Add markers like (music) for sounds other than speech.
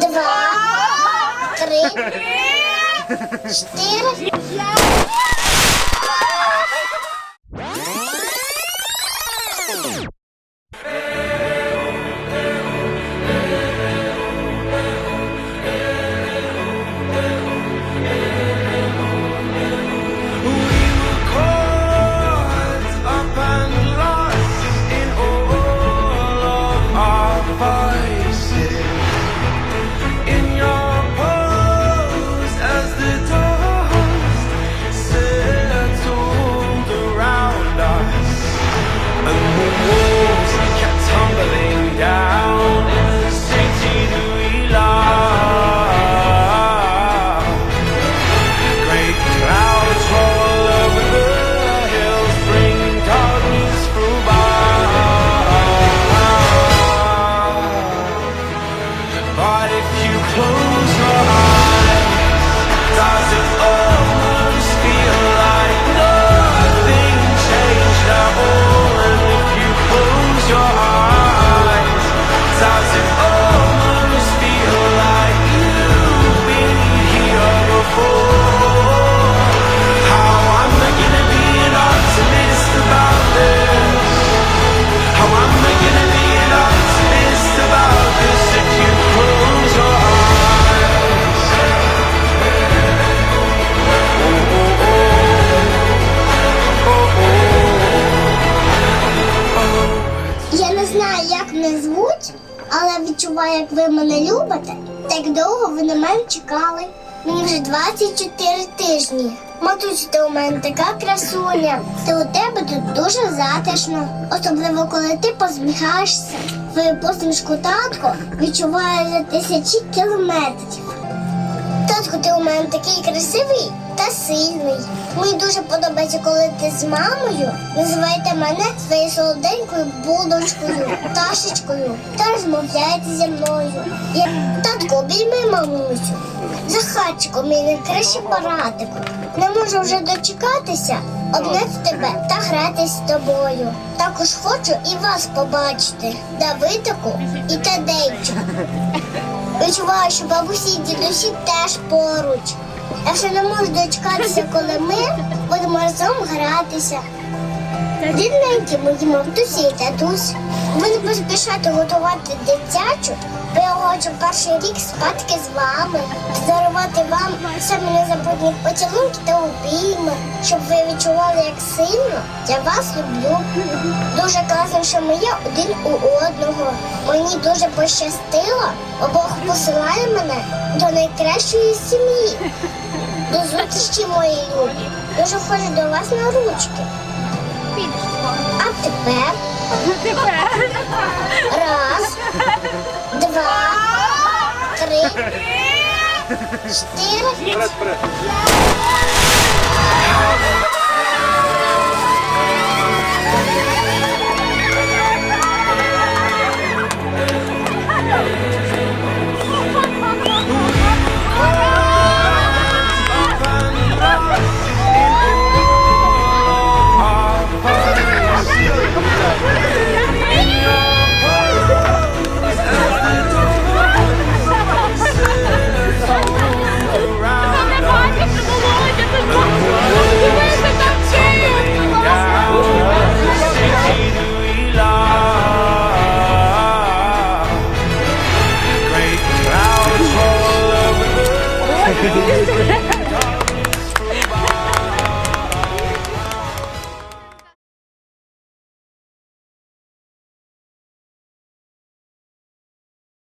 два, три, (laughs) чотири. Мене але відчуваю, як ви мене любите. Так довго ви на мене чекали. Мені вже 24 тижні. Матусю, ти у мене така красуня. Ти у тебе тут дуже затишно. Особливо, коли ти посміхаєшся. Твою посмішку татко відчуваю за тисячі кілометрів. Татко, ти у мене такий красивий та сильний. Мені дуже подобається, коли ти з мамою називаєте мене своєю солоденькою булочкою, пташечкою та розмовляєте зі мною. Я татко, обійми мамусю. Захарчику, мій найкращий парадику. Не можу вже дочекатися, обняти тебе та гратись з тобою. Також хочу і вас побачити, Давидику і Тадейчу. Відчуваю, що бабусі і дідусі теж поруч. Я ще не можу дочекатися, коли ми будемо разом гратися. Рідненькі мої мамтусі і татусь. Буду поспішати готувати дитячу, бо я хочу перший рік спадки з вами, дарувати вам самі незабутні поцілунки та обійми, щоб ви відчували, як сильно я вас люблю. Дуже класно, що ми є один у одного. Мені дуже пощастило, бо Бог посилає мене до найкращої сім'ї. До зустрічі, мої любі. Дуже хочу до вас на ручки. А тепер раз, два, три, чотири. (laughs) Yeah.